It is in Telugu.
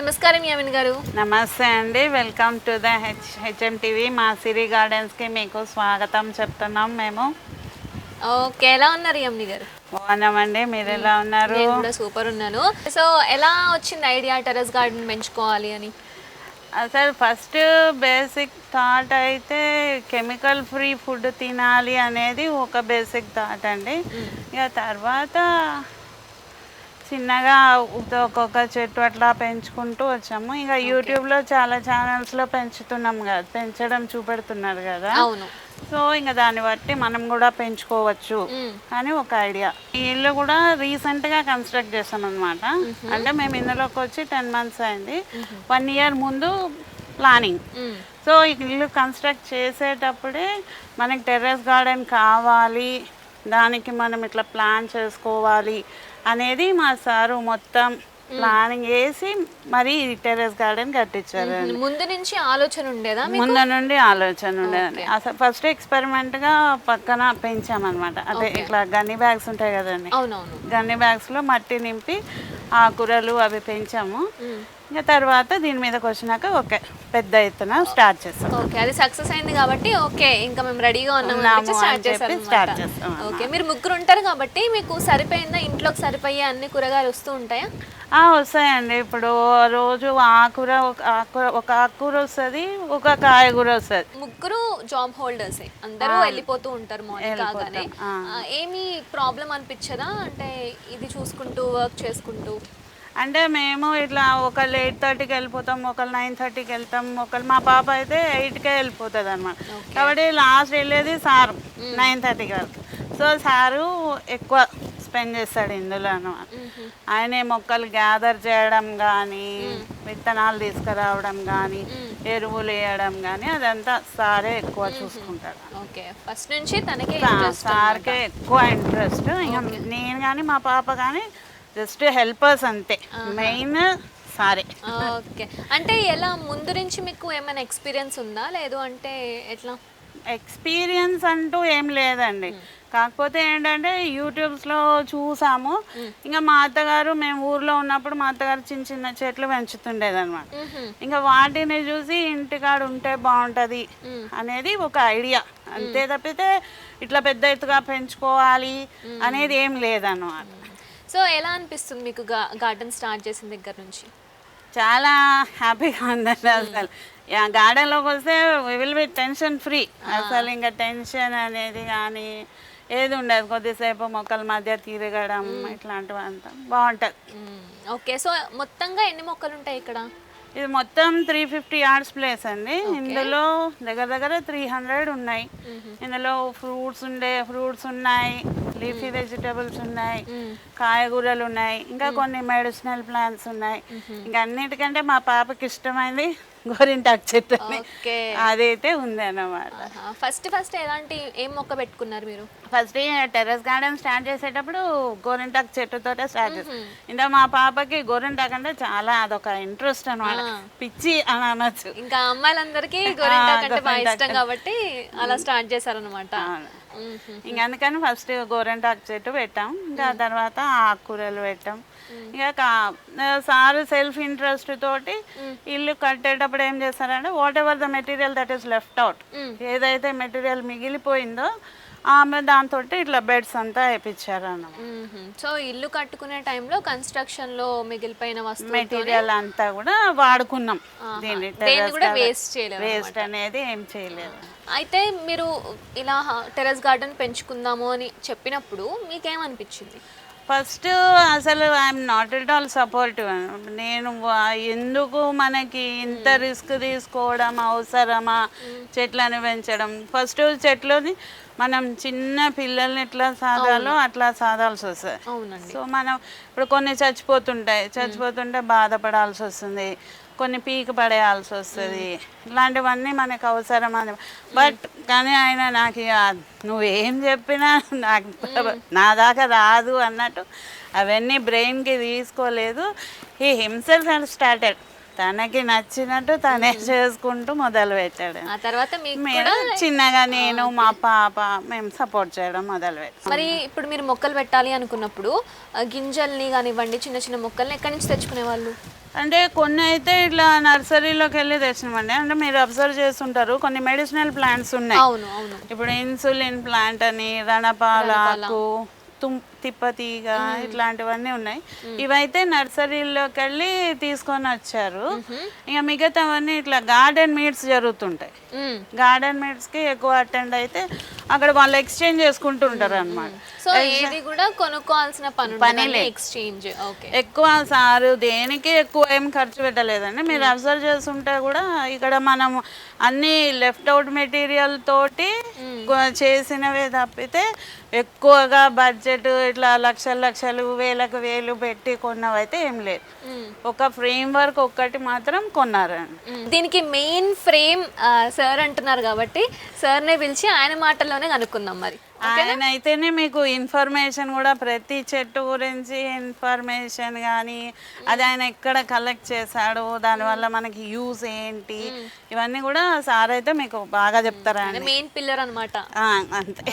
నమస్కారం యామిన్ గారు. నమస్తే అండి. Welcome to the H HM TV మా సిరి గార్డెన్స్కి మీకు స్వాగతం చెప్తున్నాం మేము. ఓకే ఎలా ఉన్నారు యామిని గారు? బాగున్నామండి. మీరు ఎలా ఉన్నారు? నేను కూడా సూపర్ ఉన్నాను. సో ఎలా వచ్చింది ఐడియా టెర్రస్ గార్డెన్ పెంచుకోవాలి అని? అసలు ఫస్ట్ బేసిక్ థాట్ అయితే కెమికల్ ఫ్రీ ఫుడ్ తినాలి అనేది ఒక బేసిక్ థాట్ అండి. ఇక తర్వాత చిన్నగా ఒక్కొక్క చెట్టు అట్లా పెంచుకుంటూ వచ్చాము. ఇక యూట్యూబ్లో చాలా ఛానల్స్లో పెంచుతున్నాం కదా పెంచడం చూపెడుతున్నారు కదా. అవును. సో ఇంకా దాన్ని బట్టి మనం కూడా పెంచుకోవచ్చు. అని ఒక ఐడియా. ఈ ఇల్లు కూడా రీసెంట్గా కన్స్ట్రక్ట్ చేసాం అనమాట అంటే మేము ఇందులోకి వచ్చి టెన్ మంత్స్ అయింది. వన్ ఇయర్ ముందు ప్లానింగ్. సో ఈ ఇల్లు కన్స్ట్రక్ట్ చేసేటప్పుడే మనకి టెర్రస్ గార్డెన్ కావాలి. దానికి మనం ఇట్లా ప్లాన్ చేసుకోవాలి. అనేది మా సారు మొత్తం ప్లానింగ్ వేసి మరి టెర్రస్ గార్డెన్ కట్టించారు ముందు నుంచి ఆలోచన ఉండేదా? ముందు నుండి ఆలోచన ఉండేదండి. అసలు ఫస్ట్ ఎక్స్పెరిమెంట్గా పక్కన పెంచామన్నమాట. అంటే ఇట్లా గన్ని బ్యాగ్స్ ఉంటాయి కదండి. గన్ని బ్యాగ్స్లో మట్టి నింపి ఆకురలు అవి పెంచాము. ఇంకా తర్వాత దీని మీదకి వచ్చినాక ఓకే పెద్ద ఎత్తున స్టార్ట్ చేస్తాం. ఓకే అది సక్సెస్ అయింది కాబట్టి ఓకే ఇంకా మేము రెడీగా ఉన్నాం ఉన్నాము స్టార్ట్ చేశారు start చేస్తాం ఓకే మీరు ముగ్గురు ఉంటారు కాబట్టి మీకు సరిపోయిందా? ఇంట్లోకి సరిపోయే అన్ని కూరగాయలు వస్తూ ఉంటాయా? ఆ, వస్తాయండి. ఇప్పుడు రోజు ఆకుర ఆకుర ఒక ఆకుకూర వస్తుంది ఒక కాయగూర వస్తుంది. ముగ్గురు జాబ్ హోల్డర్సే. అందరూ వెళ్ళిపోతూ ఉంటారు మార్నింగ్ కాగానే. ఏమీ ప్రాబ్లం అనిపించదా? అంటే ఇది చూసుకుంటూ వర్క్ చేసుకుంటూ? అంటే మేము ఇట్లా ఒకళ్ళు ఎయిట్ థర్టీకి వెళ్ళిపోతాం ఒకళ్ళు నైన్ థర్టీకి వెళ్తాం ఒకళ్ళు మా పాప అయితే ఎయిట్కే వెళ్ళిపోతుంది అనమాట కాబట్టి లాస్ట్ వెళ్ళేది సారు నైన్ థర్టీకి వరకు. సో సారు ఎక్కువ స్పెండ్ చేస్తాడు ఇందులో అనమాట ఆయనే మొక్కలు గ్యాదర్ చేయడం కానీ విత్తనాలు తీసుకురావడం కానీ ఎరువులు వేయడం కానీ అదంతా సారే ఎక్కువ చూసుకుంటాడు. ఓకే. ఫస్ట్ నుంచి తనకే సార్కే ఎక్కువ ఇంట్రెస్ట్. ఇంకా నేను కానీ మా పాప కానీ జస్ట్ హెల్పర్స్ అంతే. మెయిన్ సారే. ఓకే. అంటే ఎలా ముందు నుంచి మీకు ఏమైనా ఎక్స్పీరియన్స్ ఉందా? లేదు అంటే ఎట్లా? ఎక్స్పీరియన్స్ అంటూ ఏం లేదండి. కాకపోతే ఏంటంటే యూట్యూబ్స్లో చూసాము. ఇంకా మా అత్తగారు మేము ఊర్లో ఉన్నప్పుడు మా అత్తగారు చిన్న చిన్న చెట్లు పెంచుతుండేదన్నమాట. ఇంకా వాటిని చూసి ఇంటికాడ ఉంటే బాగుంటుంది అనేది ఒక ఐడియా. అంతే తప్పితే ఇట్లా పెద్ద ఎత్తుగా పెంచుకోవాలి అనేది ఏం లేదన్నమాట. సో ఎలా అనిపిస్తుంది మీకు గార్డెన్ స్టార్ట్ చేసిన దగ్గర నుంచి? చాలా హ్యాపీగా ఉందండి అసలు. గార్డెన్లోకి వస్తే విల్ బి టెన్షన్ ఫ్రీ అసలు ఇంకా టెన్షన్ అనేది కానీ ఏది ఉండదు. కొద్దిసేపు మొక్కల మధ్య తిరగడం ఇట్లాంటివి అంతా బాగుంటుంది. ఓకే. సో మొత్తంగా ఎన్ని మొక్కలు ఉంటాయి ఇక్కడ? ఇది మొత్తం త్రీ ఫిఫ్టీ యార్డ్స్ ప్లేస్ అండి. ఇందులో దగ్గర దగ్గర త్రీ హండ్రెడ్ ఉన్నాయి. ఇందులో ఫ్రూట్స్ ఉండే ఫ్రూట్స్ ఉన్నాయి. లీఫీ వెజిటబుల్స్ ఉన్నాయి కాయగూరలు ఉన్నాయి ఇంకా కొన్ని మెడిసినల్ ప్లాంట్స్ ఉన్నాయి. ఇంకా అన్నిటికంటే మా పాపకి ఇష్టమైంది గోరింటాకు చెట్టు అదైతే ఉంది అన్నమాట ఫస్ట్ ఫస్ట్ ఎలాంటి ఏం మొక్క పెట్టుకున్నారు మీరు? ఫస్ట్ టెర్రస్ గార్డెన్ స్టార్ట్ చేసేటప్పుడు గోరింటాకు చెట్టుతోటే స్టార్ట్ చేస్తాం ఇంకా మా పాపకి గోరింటాకు అంటే చాలా అదొక ఇంట్రెస్ట్ అనమాట పిచ్చి అని అనొచ్చు. ఇంకా అమ్మాయిలందరికీ గోరింటాకు అంటే బాగా ఇష్టం కాబట్టి అలా స్టార్ట్ చేశారనమాట. ఇంకా అందుకని ఫస్ట్ గోరెంటాకు చెట్టు పెట్టాం. ఇంకా తర్వాత ఆకుకూరలు పెట్టాం. ఇంకా సార్ సెల్ఫ్ ఇంట్రెస్ట్ తోటి ఇల్లు కట్టేటప్పుడు ఏం చేస్తారంటే whatever the material that is left out ఏదైతే మెటీరియల్ మిగిలిపోయిందో ఆమె దాంతో ఇట్లా బెడ్స్ అంతా వేయించారు సో ఇల్లు కట్టుకునే టైంలో కన్స్ట్రక్షన్లో మిగిలిపోయిన వస్తువు మెటీరియల్ అంతా కూడా వాడుకున్నాం. దీన్ని కూడా waste చేయలేదు వేస్ట్ అనేది ఏం చేయలేదు. అయితే మీరు ఇలా టెరెస్ గార్డెన్ పెంచుకుందాము అని చెప్పినప్పుడు మీకేమనిపించింది? ఫస్ట్ అసలు I'm not at all supportive. నేను ఎందుకు మనకి ఇంత రిస్క్ తీసుకోవడం అవసరమా? చెట్లను పెంచడం. ఫస్ట్ చెట్లని మనం చిన్న పిల్లల్ని ఎట్లా సాదాలో అట్లా సాదాల్సి వస్తుంది. సో మనం ఇప్పుడు కొన్ని చచ్చిపోతుంటాయి. చచ్చిపోతుంటే బాధపడాల్సి వస్తుంది. కొన్ని పీక పడేయాల్సి వస్తుంది. ఇలాంటివన్నీ మనకు అవసరం అని. బట్ కానీ ఆయన నాకు ఇక నువ్వేం చెప్పినా నాకు నా దాకా రాదు అన్నట్టు అవన్నీ బ్రెయిన్కి తీసుకోలేదు. ఈ హిమ్సెల్ఫ్ అండ్ స్టార్టెడ్ తనకి నచ్చినట్టు తనే చేసుకుంటూ మొదలు పెట్టాడు. ఆ తర్వాత మీరు చిన్నగా నేను మా పాప మేము సపోర్ట్ చేయడం మొదలు పెట్టాం. మరి ఇప్పుడు మీరు మొక్కలు పెట్టాలి అనుకున్నప్పుడు గింజల్ని కానివ్వండి చిన్న చిన్న మొక్కల్ని ఎక్కడి నుంచి తెచ్చుకునే వాళ్ళు అంటే కొన్ని అయితే ఇట్లా నర్సరీలోకి వెళ్ళి తెచ్చినామండి. అంటే మీరు అబ్జర్వ్ చేస్తుంటారు. కొన్ని మెడిసినల్ ప్లాంట్స్ ఉన్నాయి. ఇప్పుడు ఇన్సులిన్ ప్లాంట్ అని రణపాలాకు తుం తిప్పతీగ ఇట్లాంటివన్నీ ఉన్నాయి. ఇవైతే నర్సరీలోకి వెళ్ళి తీసుకొని వచ్చారు. ఇక మిగతావన్నీ ఇట్లా గార్డెన్ మీట్స్ జరుగుతుంటాయి. గార్డెన్ మీట్స్కి ఎక్కువ అటెండ్ అయితే అక్కడ వాళ్ళు ఎక్స్చేంజ్ చేసుకుంటుంటారు అనమాట సో ఏది కూడా కొనుక్కోవాల్సిన పని పని ఎక్స్చేంజ్. ఓకే. ఎక్కువ సారు దేనికి ఎక్కువ ఏం ఖర్చు పెట్టలేదండి. మీరు అబ్జర్వ్ చేస్తుంటే కూడా ఇక్కడ మనం అన్ని లెఫ్ట్ అవుట్ మెటీరియల్ తోటి చేసినవే తప్పితే ఎక్కువగా బడ్జెట్ ఇట్లా లక్షలు లక్షలు వేలకు వేలు పెట్టి కొన్నవైతే ఏం లేదు. ఒక ఫ్రేమ్ వర్క్ ఒక్కటి మాత్రం కొన్నారండి. దీనికి మెయిన్ ఫ్రేమ్ సార్ అంటున్నారు కాబట్టి సార్నే పిలిచి ఆయన మాటల్లోనే కనుక్కుందాం మరి. ఆయన అయితేనే మీకు ఇన్ఫర్మేషన్ కూడా ప్రతి చెట్టు గురించి ఇన్ఫర్మేషన్ కానీ అది ఆయన ఎక్కడ కలెక్ట్ చేశాడు దానివల్ల మనకి యూస్ ఏంటి ఇవన్నీ కూడా సార్ అయితే మీకు బాగా చెప్తారా మెయిన్ పిల్లర్ అన్నమాట. ఆ, అంతే.